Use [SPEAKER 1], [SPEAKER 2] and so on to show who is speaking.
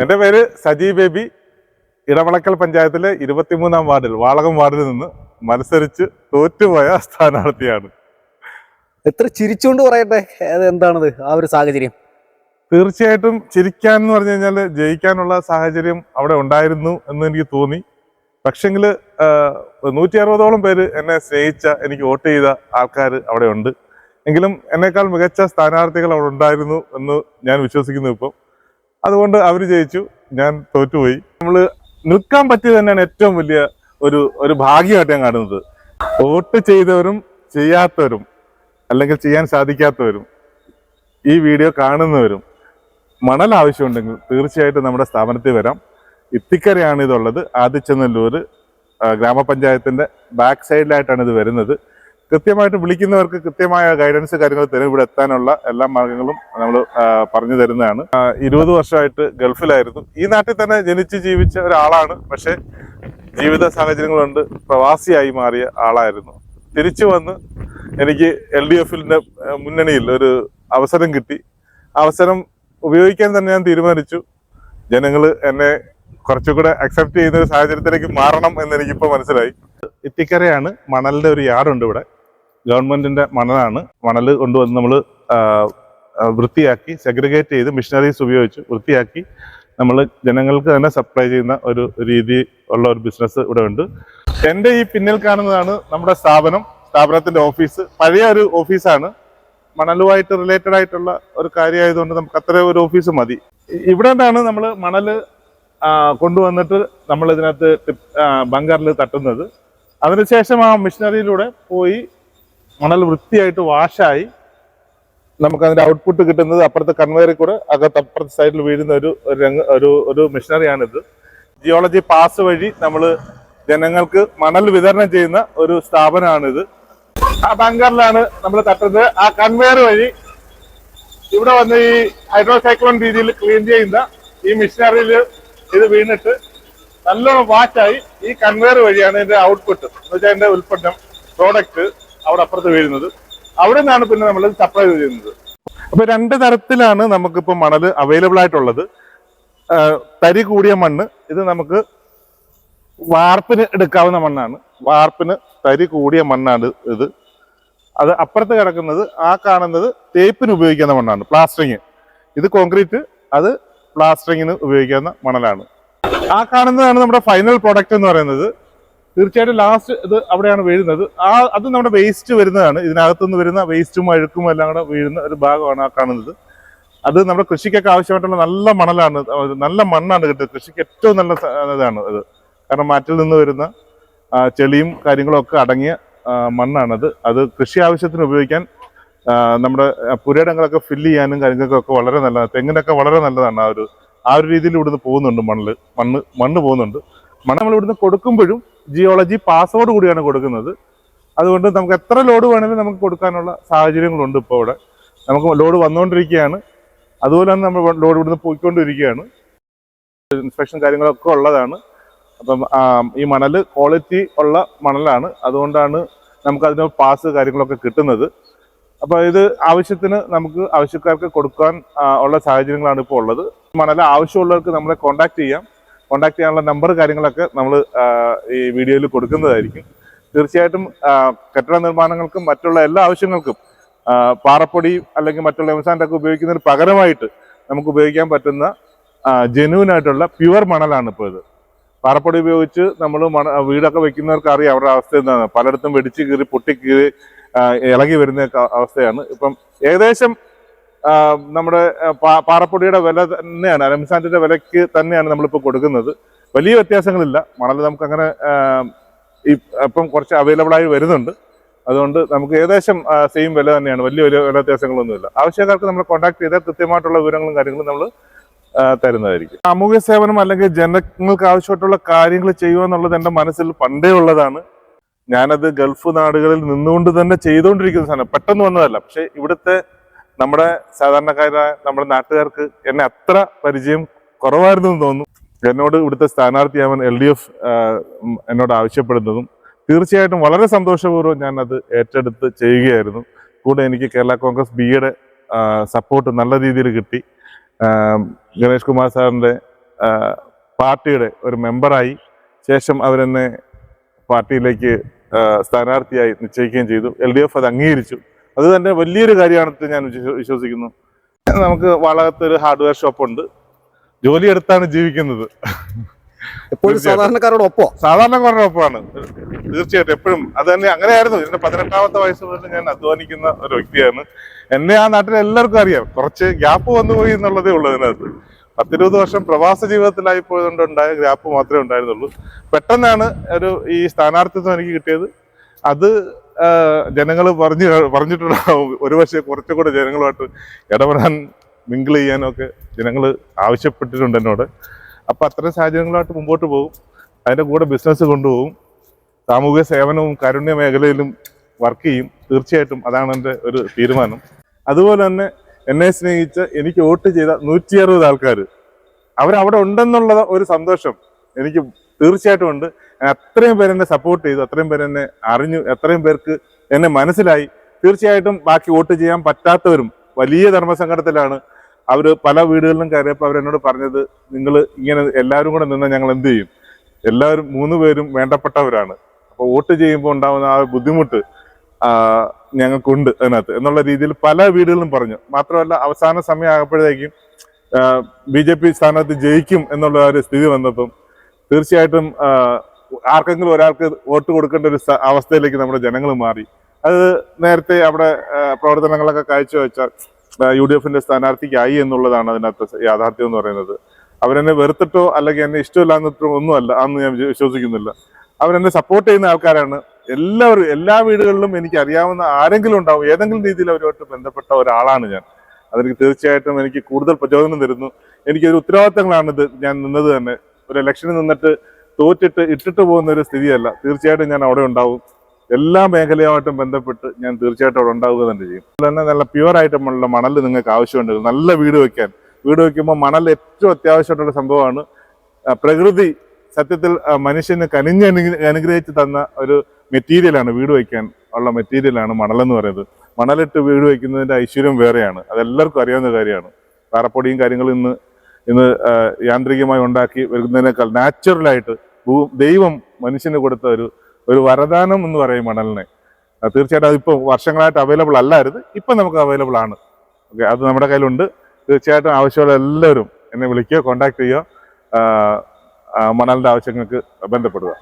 [SPEAKER 1] എന്റെ പേര് സജി ബേബി. ഇടവളക്കൽ പഞ്ചായത്തിലെ ഇരുപത്തിമൂന്നാം വാർഡിൽ വാളകം വാർഡിൽ നിന്ന് മത്സരിച്ച് തോറ്റുപോയ സ്ഥാനാർത്ഥിയാണ്.
[SPEAKER 2] എത്ര ചിരിച്ചുകൊണ്ട് പറയട്ടെ അത് എന്താണത് ആ ഒരു സാഹചര്യം?
[SPEAKER 1] തീർച്ചയായിട്ടും ചിരിക്കാൻ എന്ന് പറഞ്ഞു കഴിഞ്ഞാൽ ജയിക്കാനുള്ള സാഹചര്യം അവിടെ ഉണ്ടായിരുന്നു എന്ന് എനിക്ക് തോന്നി. പക്ഷെങ്കിൽ നൂറ്റി അറുപതോളം പേര് എന്നെ സ്നേഹിച്ച എനിക്ക് വോട്ട് ചെയ്ത ആൾക്കാർ അവിടെ ഉണ്ട്. എങ്കിലും എന്നേക്കാൾ മികച്ച സ്ഥാനാർത്ഥികൾ അവിടെ ഉണ്ടായിരുന്നു എന്ന് ഞാൻ വിശ്വസിക്കുന്നു ഇപ്പം. അതുകൊണ്ട് അവർ ജയിച്ചു. ഞാൻ തോറ്റുപോയി. നമ്മൾ നിൽക്കാൻ പറ്റിയത് തന്നെയാണ് ഏറ്റവും വലിയ ഒരു ഒരു ഭാഗ്യമായിട്ട് ഞാൻ കാണുന്നത്. വോട്ട് ചെയ്തവരും ചെയ്യാത്തവരും അല്ലെങ്കിൽ ചെയ്യാൻ സാധിക്കാത്തവരും ഈ വീഡിയോ കാണുന്നവരും മണൽ ആവശ്യമുണ്ടെങ്കിൽ തീർച്ചയായിട്ടും നമ്മുടെ സ്ഥാപനത്തിൽ വരാം. ഇത്തിക്കരയാണ് ഇതുള്ളത്. ആദിച്ചനല്ലൂർ ഗ്രാമപഞ്ചായത്തിന്റെ ബാക്ക് സൈഡിലായിട്ടാണ് ഇത് വരുന്നത്. കൃത്യമായിട്ട് വിളിക്കുന്നവർക്ക് കൃത്യമായ ഗൈഡൻസ് കാര്യങ്ങൾ തരും. ഇവിടെ എത്താനുള്ള എല്ലാ മാർഗങ്ങളും നമ്മൾ പറഞ്ഞു തരുന്നതാണ്. ഇരുപത് വർഷമായിട്ട് ഗൾഫിലായിരുന്നു. ഈ നാട്ടിൽ തന്നെ ജനിച്ച് ജീവിച്ച ഒരാളാണ്. പക്ഷേ ജീവിത സാഹചര്യങ്ങൾ കൊണ്ട് പ്രവാസിയായി മാറിയ ആളായിരുന്നു. തിരിച്ചു വന്ന് എനിക്ക് എൽ ഡി എഫിന്റെ മുന്നണിയിൽ ഒരു അവസരം കിട്ടി. അവസരം ഉപയോഗിക്കാൻ തന്നെ ഞാൻ തീരുമാനിച്ചു. ജനങ്ങൾ എന്നെ കുറച്ചുകൂടെ അക്സെപ്റ്റ് ചെയ്യുന്ന ഒരു സാഹചര്യത്തിലേക്ക് മാറണം എന്ന് എനിക്കിപ്പോൾ മനസ്സിലായി. ഇത്തിക്കരയാണ് മണലിന്റെ ഒരു യാർഡുണ്ട് ഇവിടെ. ഗവൺമെന്റിന്റെ മണലാണ് മണൽ കൊണ്ടുവന്ന് നമ്മൾ വൃത്തിയാക്കി സെഗ്രിഗേറ്റ് ചെയ്ത് മിഷനറീസ് ഉപയോഗിച്ച് വൃത്തിയാക്കി നമ്മൾ ജനങ്ങൾക്ക് തന്നെ സപ്ലൈ ചെയ്യുന്ന ഒരു രീതി ഉള്ള ഒരു ബിസിനസ് ഇവിടെ ഉണ്ട്. എന്റെ ഈ പിന്നിൽ കാണുന്നതാണ് നമ്മുടെ സ്ഥാപനം സ്ഥാപനത്തിന്റെ ഓഫീസ് പഴയ ഒരു ഓഫീസാണ് മണലുമായിട്ട് റിലേറ്റഡ് ആയിട്ടുള്ള ഒരു കാര്യമായതുകൊണ്ട് നമുക്ക് അത്ര ഒരു ഓഫീസ് മതി. ഇവിടെ നിന്നാണ് നമ്മൾ മണൽ കൊണ്ടുവന്നിട്ട് നമ്മൾ ഇതിനകത്ത് ബങ്കറിൽ തട്ടുന്നത്. അതിനുശേഷം ആ മിഷനറിയിലൂടെ പോയി മണൽ വൃത്തിയായിട്ട് വാഷായി നമുക്ക് അതിന്റെ ഔട്ട്പുട്ട് കിട്ടുന്നത് അപ്പുറത്തെ കൺവെയറിൽ കൂടെ അകത്ത് അപ്പുറത്തെ സൈഡിൽ വീഴുന്ന ഒരു രംഗ ഒരു ഒരു മിഷനറിയാണിത്. ജിയോളജി പാസ് വഴി നമ്മൾ ജനങ്ങൾക്ക് മണൽ വിതരണം ചെയ്യുന്ന ഒരു സ്ഥാപനമാണിത്. ആ ബങ്കറിലാണ് നമ്മൾ തട്ടുന്നത്. ആ കൺവെയർ വഴി ഇവിടെ വന്ന് ഈ ഹൈഡ്രോസൈക്ലോൺ രീതിയിൽ ക്ലീൻ ചെയ്യുന്ന ഈ മിഷനറിയിൽ ഇത് വീണിട്ട് നല്ലോണം വാച്ചായി ഈ കൺവെയർ വഴിയാണ് ഇതിന്റെ ഔട്ട്പുട്ട് എന്ന് വെച്ചാൽ ഉൽപ്പന്നം പ്രോഡക്റ്റ് അവിടെ അപ്പുറത്ത് വീഴുന്നത്. അവിടെ നിന്നാണ് പിന്നെ നമ്മൾ സപ്ലൈ ചെയ്യുന്നത്. അപ്പൊ രണ്ട് തരത്തിലാണ് നമുക്കിപ്പോൾ മണൽ അവൈലബിൾ ആയിട്ടുള്ളത്. തരി കൂടിയ മണ്ണ് ഇത് നമുക്ക് വാർപ്പിന് എടുക്കാവുന്ന മണ്ണാണ്. വാർപ്പിന് തരി കൂടിയ മണ്ണാണ് ഇത്. അത് അപ്പുറത്ത് കിടക്കുന്നത് ആ കാണുന്നത് തേപ്പിന് ഉപയോഗിക്കുന്ന മണ്ണാണ് പ്ലാസ്റ്ററിങ് ഇത് കോൺക്രീറ്റ് അത് പ്ലാസ്റ്ററിങ്ങിന് ഉപയോഗിക്കുന്ന മണലാണ്. ആ കാണുന്നതാണ് നമ്മുടെ ഫൈനൽ പ്രോഡക്റ്റ് എന്ന് പറയുന്നത്. തീർച്ചയായിട്ടും ലാസ്റ്റ് ഇത് അവിടെയാണ് വീഴുന്നത്. ആ അത് നമ്മുടെ വേസ്റ്റ് വരുന്നതാണ്. ഇതിനകത്തുനിന്ന് വരുന്ന വേസ്റ്റും അഴുക്കും എല്ലാം കൂടെ വീഴുന്ന ഒരു ഭാഗമാണ് ആ കാണുന്നത്. അത് നമ്മുടെ കൃഷിക്കൊക്കെ ആവശ്യമായിട്ടുള്ള നല്ല മണലാണ്. നല്ല മണ്ണാണ് കിട്ടുന്നത്. കൃഷിക്ക് ഏറ്റവും നല്ല ഇതാണ് അത്. കാരണം മാറ്റിൽ നിന്ന് വരുന്ന ചെളിയും കാര്യങ്ങളും ഒക്കെ അടങ്ങിയ മണ്ണാണത്. അത് കൃഷി ആവശ്യത്തിന് ഉപയോഗിക്കാൻ നമ്മുടെ പുരയിടങ്ങളൊക്കെ ഫില്ല് ചെയ്യാനും കാര്യങ്ങൾക്കൊക്കെ വളരെ നല്ലതാണ്. തെങ്ങിനൊക്കെ വളരെ നല്ലതാണ്. ആ ഒരു ആ ഒരു രീതിയിൽ ഇവിടുന്ന് പോകുന്നുണ്ട് മണ്ണിൽ മണ്ണ് മണ്ണ് പോകുന്നുണ്ട്. മണ്ണ് നമ്മൾ ഇവിടുന്ന് കൊടുക്കുമ്പോഴും ജിയോളജി പാസ്വേഡ് കൂടിയാണ് കൊടുക്കുന്നത്. അതുകൊണ്ട് നമുക്ക് എത്ര ലോഡ് വേണമെങ്കിലും നമുക്ക് കൊടുക്കാനുള്ള സാഹചര്യങ്ങളുണ്ട് ഇപ്പോൾ ഇവിടെ. നമുക്ക് ലോഡ് വന്നുകൊണ്ടിരിക്കുകയാണ് അതുപോലെ തന്നെ നമ്മൾ ലോഡ് ഇവിടുന്ന് പോയിക്കൊണ്ടിരിക്കുകയാണ്. ഇൻസ്പെക്ഷൻ കാര്യങ്ങളൊക്കെ ഉള്ളതാണ്. അപ്പം ഈ മണൽ ക്വാളിറ്റി ഉള്ള മണലാണ്. അതുകൊണ്ടാണ് നമുക്ക് അതിന് പാസ് കാര്യങ്ങളൊക്കെ കിട്ടുന്നത്. അപ്പോൾ ഇത് ആവശ്യത്തിന് നമുക്ക് ആവശ്യക്കാർക്ക് കൊടുക്കാൻ ഉള്ള സാഹചര്യങ്ങളാണ് ഇപ്പോൾ ഉള്ളത്. മണൽ ആവശ്യമുള്ളവർക്ക് നമ്മളെ കോൺടാക്ട് ചെയ്യാം. കോൺടാക്ട് ചെയ്യാനുള്ള നമ്പർ കാര്യങ്ങളൊക്കെ നമ്മൾ ഈ വീഡിയോയിൽ കൊടുക്കുന്നതായിരിക്കും. തീർച്ചയായിട്ടും കെട്ടിട നിർമ്മാണങ്ങൾക്കും മറ്റുള്ള എല്ലാ ആവശ്യങ്ങൾക്കും പാറപ്പൊടി അല്ലെങ്കിൽ മറ്റുള്ള എംസാൻഡൊക്കെ ഉപയോഗിക്കുന്നതിന് പകരമായിട്ട് നമുക്ക് ഉപയോഗിക്കാൻ പറ്റുന്ന ജെന്യൂൻ ആയിട്ടുള്ള പ്യുവർ മണലാണ് ഇപ്പോൾ ഇത്. പാറപ്പൊടി ഉപയോഗിച്ച് നമ്മൾ മണ വീടൊക്കെ വെക്കുന്നവർക്ക് അറിയാം അവരുടെ അവസ്ഥ എന്താണ്. പലയിടത്തും വെടിച്ച് കീറി പൊട്ടി കീറി ഇളകി വരുന്ന അവസ്ഥയാണ്. ഇപ്പം ഏകദേശം നമ്മുടെ പാറപ്പൊടിയുടെ വില തന്നെയാണ് അലംസാൻഡിന്റെ വിലയ്ക്ക് തന്നെയാണ് നമ്മളിപ്പോൾ കൊടുക്കുന്നത്. വലിയ വ്യത്യാസങ്ങളില്ല. മണൽ നമുക്ക് അങ്ങനെ ഈ ഇപ്പം കുറച്ച് അവൈലബിൾ ആയി വരുന്നുണ്ട്. അതുകൊണ്ട് നമുക്ക് ഏകദേശം സെയിം വില തന്നെയാണ്. വലിയ വലിയ വില വ്യത്യാസങ്ങളൊന്നുമില്ല. ആവശ്യക്കാർക്ക് നമ്മൾ കോൺടാക്ട് ചെയ്താൽ കൃത്യമായിട്ടുള്ള വിവരങ്ങളും കാര്യങ്ങളും നമ്മൾ തരുന്നതായിരിക്കും. സാമൂഹ്യ സേവനം അല്ലെങ്കിൽ ജനങ്ങൾക്ക് ആവശ്യമായിട്ടുള്ള കാര്യങ്ങൾ ചെയ്യുക എന്നുള്ളത് എന്റെ മനസ്സിൽ പണ്ടേ ഉള്ളതാണ്. ഞാനത് ഗൾഫ് നാടുകളിൽ നിന്നുകൊണ്ട് തന്നെ ചെയ്തുകൊണ്ടിരിക്കുന്ന സാധനം. പെട്ടെന്ന് വന്നതല്ല. പക്ഷേ ഇവിടുത്തെ നമ്മുടെ സാധാരണക്കാരായ നമ്മുടെ നാട്ടുകാർക്ക് എന്നെ അത്ര പരിചയം കുറവായിരുന്നു എന്ന് തോന്നുന്നു. എന്നോട് ഇവിടുത്തെ സ്ഥാനാർത്ഥിയാവാൻ എൽ ഡി എഫ് എന്നോട് ആവശ്യപ്പെടുന്നതും തീർച്ചയായിട്ടും വളരെ സന്തോഷപൂർവം ഞാൻ അത് ഏറ്റെടുത്ത് ചെയ്യുകയായിരുന്നു. കൂടെ എനിക്ക് കേരള കോൺഗ്രസ് ബി ബിയുടെ സപ്പോർട്ട് നല്ല രീതിയിൽ കിട്ടി. ഗണേഷ് കുമാർ സാറിന്റെ പാർട്ടിയുടെ ഒരു മെമ്പറായി. ശേഷം അവരെന്നെ പാർട്ടിയിലേക്ക് സ്ഥാനാർത്ഥിയായി നിശ്ചയിക്കുകയും ചെയ്തു. എൽ ഡി എഫ് അത് അംഗീകരിച്ചു. അത് തന്നെ വലിയൊരു കാര്യമാണെന്ന് ഞാൻ വിശ്വസിക്കുന്നു. നമുക്ക് വളകത്ത് ഒരു ഹാർഡ്വെയർ ഷോപ്പ് ഉണ്ട്. ജോലി എടുത്താണ് ജീവിക്കുന്നത്.
[SPEAKER 2] എപ്പോഴും. സാധാരണക്കാരോടൊപ്പം
[SPEAKER 1] സാധാരണക്കാരുടെ ഒപ്പമാണ്. തീർച്ചയായിട്ടും എപ്പോഴും. അത് തന്നെ അങ്ങനെയായിരുന്നു. ഇതിന്റെ പതിനെട്ടാമത്തെ വയസ്സ് മുതൽ ഞാൻ അധ്വാനിക്കുന്ന ഒരു വ്യക്തിയാണ്. എന്നെ ആ നാട്ടിൽ എല്ലാവർക്കും അറിയാം. കുറച്ച് ഗ്യാപ്പ് വന്നുപോയി എന്നുള്ളതേ ഉള്ളൂ ഇതിനകത്ത് പത്തിരുപത് വർഷം പ്രവാസ ജീവിതത്തിലായി പോയതുകൊണ്ട് ഉണ്ടായ ഗ്യാപ്പ് മാത്രമേ ഉണ്ടായിരുന്നുള്ളൂ. പെട്ടെന്നാണ് ഒരു ഈ സ്ഥാനാർത്ഥിത്വം എനിക്ക് കിട്ടിയത്. അത് ജനങ്ങൾ പറഞ്ഞു പറഞ്ഞിട്ടുണ്ടാവും ഒരുപക്ഷെ കുറച്ചുകൂടെ ജനങ്ങളുമായിട്ട് ഇടപെടാൻ മിങ്കിൾ ചെയ്യാനൊക്കെ ജനങ്ങൾ ആവശ്യപ്പെട്ടിട്ടുണ്ട് എന്നോട്. അപ്പോൾ അത്തരം സാഹചര്യങ്ങളായിട്ട് മുമ്പോട്ട് പോകും. അതിന്റെ കൂടെ ബിസിനസ് കൊണ്ടുപോകും. സാമൂഹിക സേവനവും കാരുണ്യ മേഖലയിലും വർക്ക് ചെയ്യും. തീർച്ചയായിട്ടും അതാണ് എന്റെ ഒരു തീരുമാനം. അതുപോലെ തന്നെ എന്നെ സ്നേഹിച്ച് എനിക്ക് വോട്ട് ചെയ്ത നൂറ്റി അറുപത് ആൾക്കാർ അവരവിടെ ഉണ്ടെന്നുള്ള ഒരു സന്തോഷം. എനിക്ക് തീർച്ചയായിട്ടും ഉണ്ട്. അത്രയും പേര് എന്നെ സപ്പോർട്ട് ചെയ്തു അത്രയും പേര് എന്നെ അറിഞ്ഞു എത്രയും പേർക്ക് എന്നെ മനസ്സിലായി. തീർച്ചയായിട്ടും ബാക്കി വോട്ട് ചെയ്യാൻ പറ്റാത്തവരും വലിയ ധർമ്മസങ്കടത്തിലാണ് അവർ പല വീടുകളിലും കയറിയപ്പോൾ അവരെന്നോട് പറഞ്ഞത് നിങ്ങൾ ഇങ്ങനെ എല്ലാവരും കൂടെ നിന്നാൽ ഞങ്ങൾ എന്ത് ചെയ്യും? എല്ലാവരും മൂന്ന് പേരും വേണ്ടപ്പെട്ടവരാണ്. അപ്പോൾ വോട്ട് ചെയ്യുമ്പോൾ ഉണ്ടാകുന്ന ആ ബുദ്ധിമുട്ട് ഞങ്ങൾക്കുണ്ട് അതിനകത്ത്. എന്നുള്ള രീതിയിൽ പല വീടുകളിലും പറഞ്ഞു. മാത്രമല്ല അവസാന സമയം ആകുമ്പോഴത്തേക്കും ബി ജെ പി സ്ഥാനാർത്ഥി ജയിക്കും എന്നുള്ള ഒരു സ്ഥിതി വന്നപ്പം തീർച്ചയായിട്ടും ആർക്കെങ്കിലും ഒരാൾക്ക് വോട്ട് കൊടുക്കേണ്ട ഒരു അവസ്ഥയിലേക്ക് നമ്മുടെ ജനങ്ങൾ മാറി. അത് നേരത്തെ അവിടെ പ്രവർത്തനങ്ങളൊക്കെ കാഴ്ചവെച്ച യു ഡി എഫിന്റെ സ്ഥാനാർത്ഥിക്കായി എന്നുള്ളതാണ് അതിനകത്ത് യാഥാർത്ഥ്യം എന്ന് പറയുന്നത്. അവരെന്നെ വെറുത്തിട്ടോ അല്ലെങ്കിൽ എന്നെ ഇഷ്ടമില്ലാന്നിട്ടോ ഒന്നുമല്ല അന്ന് ഞാൻ വിശ്വ- വിശ്വസിക്കുന്നില്ല. അവരെന്നെ സപ്പോർട്ട് ചെയ്യുന്ന ആൾക്കാരാണ്. എല്ലാവരും എല്ലാ വീടുകളിലും എനിക്ക് അറിയാവുന്ന ആരെങ്കിലും ഉണ്ടാവും. ഏതെങ്കിലും രീതിയിൽ അവരുമായിട്ട് ബന്ധപ്പെട്ട ഒരാളാണ് ഞാൻ. അതെനിക്ക് തീർച്ചയായിട്ടും എനിക്ക് കൂടുതൽ പ്രചോദനം തരുന്നു. എനിക്കൊരു ഉത്തരവാദിത്തങ്ങളാണ് ഇത് ഞാൻ നിന്നത് തന്നെ. ഒരു ഇലക്ഷനിൽ നിന്നിട്ട് തോറ്റിട്ട് ഇട്ടിട്ട് പോകുന്ന ഒരു സ്ഥിതിയല്ല. തീർച്ചയായിട്ടും ഞാൻ അവിടെ ഉണ്ടാവും. എല്ലാ മേഖലയുമായിട്ടും ബന്ധപ്പെട്ട് ഞാൻ തീർച്ചയായിട്ടും അവിടെ ഉണ്ടാവുക തന്നെ ചെയ്യും. അതുപോലെ തന്നെ നല്ല പ്യുവർ ആയിട്ടുള്ള മണൽ നിങ്ങൾക്ക് ആവശ്യമുണ്ട്. നല്ല വീട് വെക്കാൻ. വീട് വെക്കുമ്പോൾ മണൽ ഏറ്റവും അത്യാവശ്യമായിട്ടുള്ള സംഭവമാണ്. പ്രകൃതി സത്യത്തിൽ മനുഷ്യന് കനിഞ്ഞ് അനുഗ്രഹിച്ച് തന്ന ഒരു മെറ്റീരിയലാണ് വീട് വയ്ക്കാൻ ഉള്ള മെറ്റീരിയലാണ് മണലെന്ന് പറയുന്നത്. മണലിട്ട് വീട് വയ്ക്കുന്നതിന്റെ ഐശ്വര്യം വേറെയാണ്. അതെല്ലാവർക്കും അറിയാവുന്ന കാര്യമാണ്. പാറപ്പൊടിയും കാര്യങ്ങളും ഇന്ന് ഇന്ന് യാന്ത്രികമായി ഉണ്ടാക്കി വരുന്നതിനേക്കാൾ നാച്ചുറലായിട്ട് ഭൂ ദൈവം മനുഷ്യന് കൊടുത്ത ഒരു ഒരു വരദാനം എന്ന് പറയും മണലിനെ. തീർച്ചയായിട്ടും അതിപ്പോൾ വർഷങ്ങളായിട്ട് അവൈലബിൾ അല്ലായിരുന്നു ഇപ്പം നമുക്ക് അവൈലബിൾ ആണ്. ഓക്കെ അത് നമ്മുടെ കയ്യിലുണ്ട്. തീർച്ചയായിട്ടും ആവശ്യമുള്ള എല്ലാവരും എന്നെ വിളിക്കുക കോൺടാക്ട് ചെയ്യുക. മണലിന്റെ ആവശ്യങ്ങൾക്ക് ബന്ധപ്പെടുക.